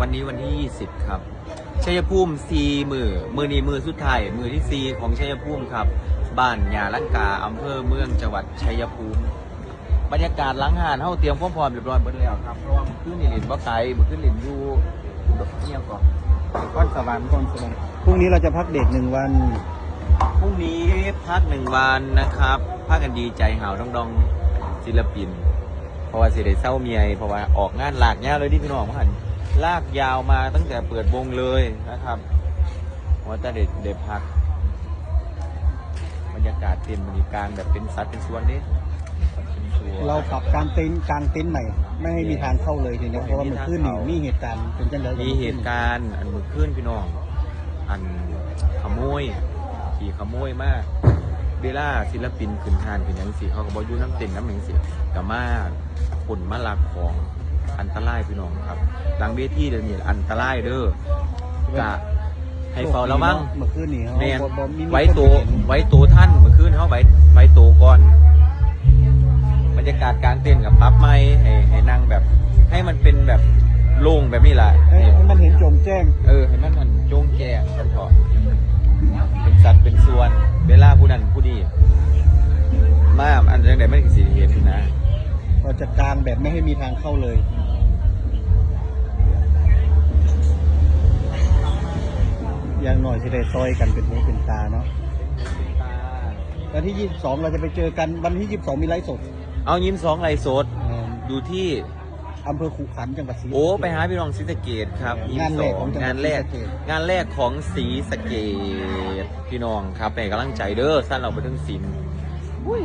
วันนี้วันที่ 20 ครับ ชัยภูมิซีมือมือนี้มือสุดท้ายมือที่ซีของชัยภูมิครับ บ้านยาลังกาอำเภอเมืองจังหวัดชัยภูมิ บรรยากาศหล้างหานเฮาเตรียมความพร้อมเรียบร้อยหมดแล้วครับเพราะว่ามันขึ้นนี่ลินบ่ไกลมันขึ้นลินอยู่ดอกเงี้ยก่อนก้อนสวรรค์ก้อนสวรรค์พรุ่งนี้เราจะพักเด็กหนึ่งวัน พรุ่งนี้พักหนึ่งวันนะครับพักกันดีใจหาวดองดองศิลปิน เพราะว่าสิได้เศร้าเมียเพราะว่าออกงานหลากยาวเลยที่พี่น้องมาหัน ลากยาวมาตั้งแต่เปิดวงเลยนะครับว่าแต่เด็ดเด็ดพัก บรรยากาศเต็มบรรยากาศแบบเป็นสัดเป็นส่วนนี้เป็นส่วนเราปรับการเต็นท์กลางเต็นท์ใหม่ ไม่ให้มีทางเข้าเลยทีนี้เพราะว่ามันขึ้นนี่มีเหตุการณ์เป็นจังเลยมีเหตุการณ์อันมือขึ้นพี่น้อง อันขโมยขี่ขโมยมากเวลาศิลปินขึ้นทานเป็นยังสิเขาก็บอกอยู่น้ำเต็นน้ำหนึ่งสิกับมาผลมาลักของ อันตรายพี่น้องครับหลังเวทีเดี๋ยวนี้อันตรายเด้อกะให้เฝ้าระวังเมื่อคืนนี่เขาแมนบ่บ่มีไว้คนตัวเห็นไว้ตัวท่านเมื่อคืนเขาไว้ไว้ตัวก่อน บรรยากาศกลางเต้นกับปั๊บไม้ให้ให้นั่งแบบ ให้มันเป็นแบบโล่งแบบนี้แหละให้ให้มันเห็นโจงแจ้งเออให้มันมันโจ้งแจ้งกันเถอะเป็นสัตว์เป็นส่วนเวลาผู้นั้นผู้นี้มาอันจังไดไม่ถึงสีเห็นนะเราจะกลางแบบไม่ให้มีทางเข้าเลย อย่างหน่อยสิได้ซอยกันเป็นหูเป็นตาเนาะวันที่ 22 เราจะไปเจอกันวันที่ 22 มีไลฟ์สดเอายิ้มสองไรโซดเอ่ออยู่ที่ อำเภอขุขันธ์จังหวัดศรีโอ้ ไปหาพี่น้องศรีสะเกดครับยิ้มงานสแรอกของงจังหวัดงานแรกศรีสะเกษ งานแรกของศรีสะเกดพี่น้องครับเป็นกำลังใจเด้อสั้นเราไปถึงศิลป์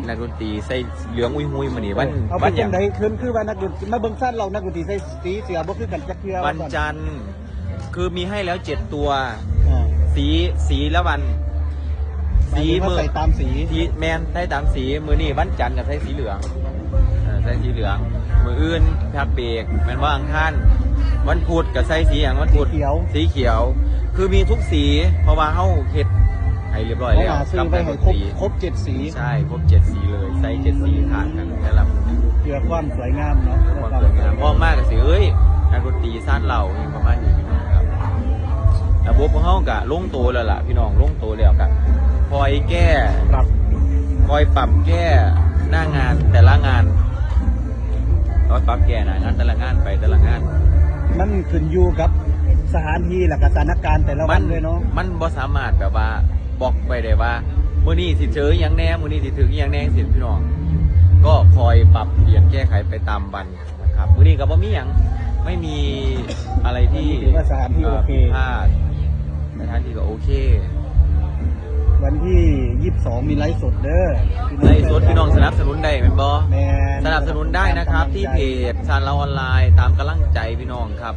นักดนตรีใส่เหลืองอุ้ยหุยมานี่วันเอาไปวันอจัย่างงไดคืนคือว่านักดนตรีมาเบิ่งสั้นเรานักดนตรีใส่สีเสือบ่คือกันจักเทื่อวันจันทร์คือมีให้แล้วเจ็ดตัว อ่า สีสีละวัน สีหมายถึงว่ามือใส่ตามสีสีแมนใส่ตามสีมือนี่วันจันทร์กับใส่สีเหลืองเออใส่สีเหลือง มืออื่นพักเบรกแมนว่าอังคารวันพุธกับใส่สีอย่างวันพุธสีเขียว สีเขียว คือมีทุกสี เพราะว่าเฮาเฮ็ดให้เรียบร้อยเขาแล้วหาซื้อกับไปแต่ให้ละครบสีครบเจ็ดสีใช่ครบเจ็ดสีเลยใส่เจ็ดสีทานกันแต่ละมือเพื่อความสวยงามเนาะความสวยงามมองมากกับสิเอ้ยนักดนตรีสั้นเราอย่างประมาณนี้พี่น้องครับ ระบบของเฮากะลงตัวแล้วล่ะ พี่น้องลงตัวแล้วกะคอยแก้ปรับคอยปรับแก้หน้างานแต่ละงานคอยปรับแก้หน้างานแต่ละงานไปแต่ละงาน มันขึ้นอยู่กับสถานที่และกับสถานการณ์แต่ละมัวันด้วยเนาะมันบ่สามารถแบบว่าบอกไปได้ว่ามื้อนี้สิเจออหย่างแน่มื้อนี้สิถึงอหย่างแน่สิพี่น้อง ก็คอยปรับเปลี่ยนแก้ไขไปตามวันนะครับมื้อนี้ก็บ่มีหยัง ไม่มีอะไรที่ถือว่าสถานที่โอเค ผิดพลาดสถานที่ก็โอเค วันที่22มีไลฟ์สดเด้อในสดพี่น้องสนับสนุนได้แม่นบ่แมนสนับสนุนได้นะครับ ที่เพจซานเราออนไลน์ตามกำลังใจพี่น้องครับ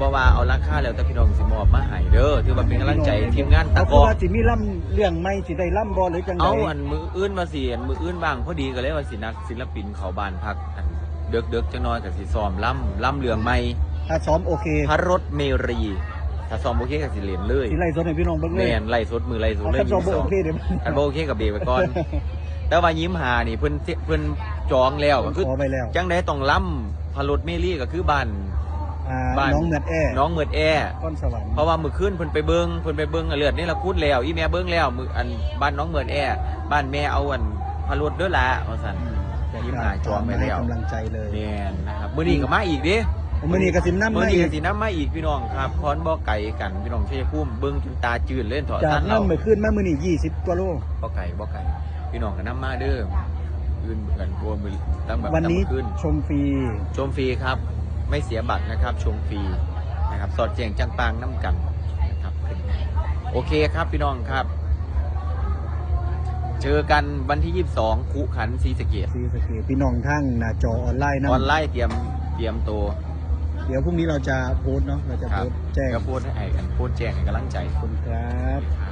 บ่ว่าเอาราคาแล้วแต่พี่น้องสิมอบมาให้เด้อถือว่าเป็นกำลังใจทีมงานตะเอากคืออว่าสิมีล่ำเรื่องไม่สิได้ล่ำบอหรือจังไดเอาอันมืออื่นมาสิอันมืออื่นบ้างพอดีก็เลยว่าสินักศิลปินเขาบ้านพักอัน เด็กเด็กๆจังน้อยกับสิซ้อมล่ำล่ำเรืองใหม่ถ้าซ้อมโอเคพระรถเมรี ถ้าซ้อมโอเคกับสิเล่นเลยสิไล่สดให้พี่น้องเบิ่งเลแมยนไล่สดมือไล่สดเอาเลยคันซ้อมบ่ยิ้มสโอองเคเด้ออันบ่โอเคกับเบรกไว้ก่อน แต่ว่ายิ้มหานี่เพิ่นเพิ่นจองแล้วก็คือขอไปแล้วจังได้ต้องล่ำพระรถเมรีก็คือบ้านอ่าบ้านน้องเหมือดแอน้องเมือดแอ ก้อนสวรรค์เพราะว่ามือขึ้นเพิ่นไปเบิ้งเพิ่นไปเบิ้งอะเลือดนี่เราพูดแล้ว อีแม่เบิ้งแล้วมืออันบ้านน้องเมือดแอบ้านแม่เอาอันพารถเด้อละว่าซั่นยิ้ม หาจองไปแล้วให้กำลังใจเลยแม่นนะครับมื้อนี้ก็มาอีกเดิมื้อนี้ก็สินำมื้อมานี้อีก็กสินำมาอีกพี่น้องครับพรบ่ไก่กันพี่น้องชัยภูมิเบิ้งจนตาจืดเล่นถอดจากสั้นนั้เรานเมื่อคืนมามื้อนี้20กว่าโลบ่ไก่บ่ไก่พี่น้องก็นำมาเด้ออื่นกันรวมมือตั้งแบบวันนี้ตั้งขึ้นชมฟรีชมฟรีครับ ไม่เสียบัตรนะครับ ชมฟรีนะครับ สอดแจงจังปางน้ำกันนะครับโอเคครับพี่น้องครับ เจอกันวันที่ 22คุขันศรีสะเกดซีสะเกตพี่น้องทั้งหน้าจอออนไลน์นะออนไลน์เตรียมเตรียมตัว เดี๋ยวพรุ่งนี้เราจะโพสต์เนาะเราจะคโพรับสต์แจ้งก็พูดให้กันพูดแจ้งให้กำลังใจขอบคุณครับครับ